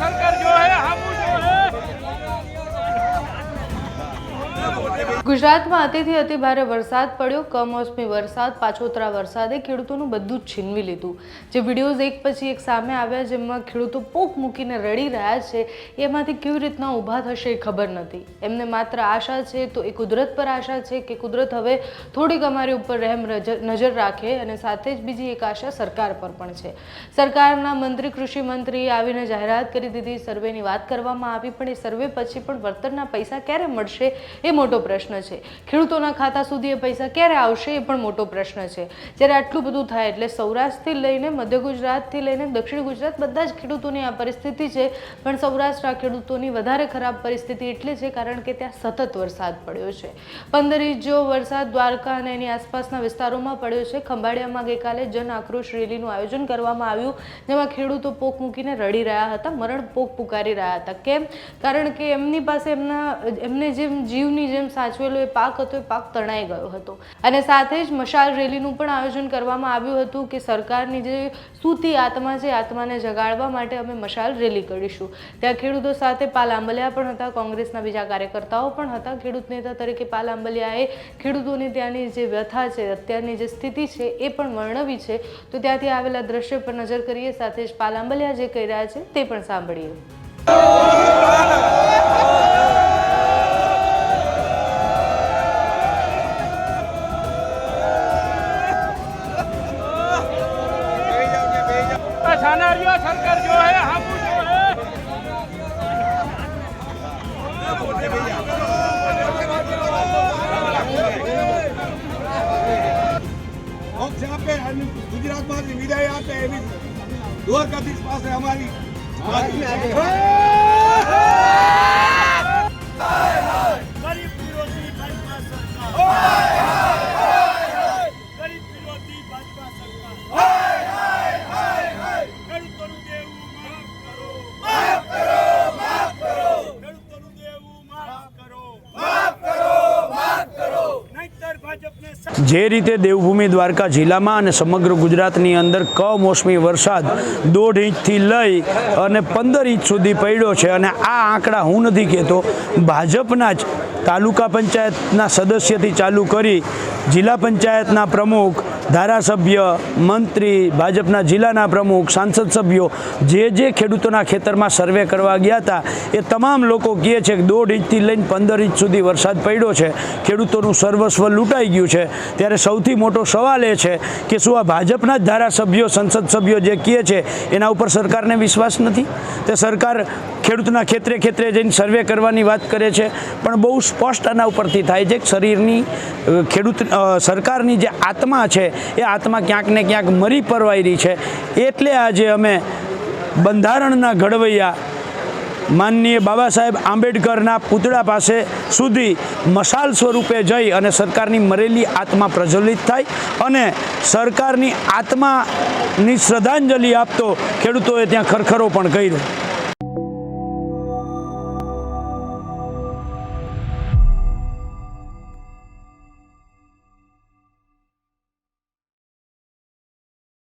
সরকার ગુજરાતમાં અતિથી અતિ ભારે વરસાદ પડ્યો. કમોસમી વરસાદ, પાછોતરા વરસાદે ખેડૂતોનું બધું જ છીનવી લીધું. જે વિડીયોઝ એક પછી એક સામે આવ્યા જેમાં ખેડૂતો પોક મૂકીને રડી રહ્યા છે. એમાંથી કેવી રીતના ઊભા થશે એ ખબર નથી. એમને માત્ર આશા છે, તો એ કુદરત પર આશા છે કે કુદરત હવે થોડીક અમારી ઉપર રહેમ નજર રાખે અને સાથે જ બીજી એક આશા સરકાર પર પણ છે. સરકારના મંત્રી, કૃષિ મંત્રીએ આવીને જાહેરાત કરી દીધી. સર્વેની વાત કરવામાં આવી, પણ એ સર્વે પછી પણ વળતરના પૈસા ક્યારે મળશે એ મોટો પ્રશ્ન છે. ખેડૂતોના ખાતા સુધી એ પૈસા ક્યારે આવશે એ પણ મોટો પ્રશ્ન છે. જ્યારે આટલું બધું થાય એટલે સૌરાષ્ટ્રથી લઈને મધ્ય ગુજરાતથી લઈને દક્ષિણ ગુજરાત બધા જ ખેડૂતોની આ પરિસ્થિતિ છે. પણ સૌરાષ્ટ્ર ખેડૂતોની વધારે ખરાબ પરિસ્થિતિ એટલે છે કારણ કે ત્યાં સતત વરસાદ પડ્યો છે. પંદર ઇંચ વરસાદ દ્વારકા અને એની આસપાસના વિસ્તારોમાં પડ્યો છે. ખંભાળિયામાં ગઈકાલે જન આક્રોશ રેલીનું આયોજન કરવામાં આવ્યું, જેમાં ખેડૂતો પોક મૂકીને રડી રહ્યા હતા, મરણ પોક પુકારી રહ્યા હતા. કેમ? કારણ કે એમની પાસે એમના, એમને જેમ જીવની જેમ સાચવેલો એ પાક હતો, એ પાક તણાઈ ગયો હતો. અને સાથે જ મશાલ રેલીનું પણ આયોજન કરવામાં આવ્યું હતું કે સરકારની જે સૂતી આત્મા છે આત્માને જગાડવા માટે અમે મશાલ રેલી કરીશું. ત્યાં ખેડૂતો સાથે પાલ આંબલિયા પણ હતા, કોંગ્રેસના બીજા કાર્યકર્તાઓ પણ હતા. ખેડૂત નેતા તરીકે પાલ આંબલિયાએ ખેડૂતોની ત્યાંની જે વ્યથા છે, અત્યારની જે સ્થિતિ છે, એ પણ વર્ણવી છે. તો ત્યાંથી આવેલા દ્રશ્ય પર નજર કરીએ, સાથે જ પાલ આંબલિયા જે કહી રહ્યા છે, તે પણ સાંભળીએ. शंकर जो है हम जो है। यहाँ पे गुजरात में विदाई आते हैं भी का पास है हमारी। हाँ, જે રીતે દેવભૂમિ દ્વારકા જિલ્લામાં અને સમગ્ર ગુજરાતની અંદર કમોસમી વરસાદ દોઢ ઇંચથી લઈ અને પંદર ઇંચ સુધી પડ્યો છે અને આ આંકડા હું નથી કહેતો, ભાજપના જ તાલુકા પંચાયતના સદસ્યથી ચાલુ કરી જિલ્લા પંચાયતના પ્રમુખ ધારાસભ્ય, મંત્રી, ભાજપના જિલ્લાના પ્રમુખ, સાંસદ સભ્યો જે જે ખેડૂતોના ખેતરમાં સર્વે કરવા ગયા હતા, એ તમામ લોકો કહે છે કે દોઢ ઇંચથી લઈને પંદર ઇંચ સુધી વરસાદ પડ્યો છે. ખેડૂતોનું સર્વસ્વ લૂંટાઈ ગયું છે. ત્યારે સૌથી મોટો સવાલ એ છે કે શું આ ભાજપના જ ધારાસભ્યો, સંસદ સભ્યો જે કહે છે, એના ઉપર સરકારને વિશ્વાસ નથી? તે સરકાર ખેડૂતના ખેતરે ખેતરે જઈને સર્વે કરવાની વાત કરે છે, પણ બહુ સ્પષ્ટ આના ઉપરથી થાય છે કે શરીરની ખેડૂત સરકારની જે આત્મા છે એ આત્મા ક્યાંક ને ક્યાંક મરી પરવાઈ રહી છે. એટલે આજે અમે બંધારણના ઘડવૈયા માનનીય બાબા સાહેબ આંબેડકરના પૂતળા પાસે સુધી મશાલ સ્વરૂપે જઈ અને સરકારની મરેલી આત્મા પ્રજ્વલિત થાય અને સરકારની આત્માની શ્રદ્ધાંજલિ આપતો ખેડૂતોએ ત્યાં ખરખરો પણ કર્યો.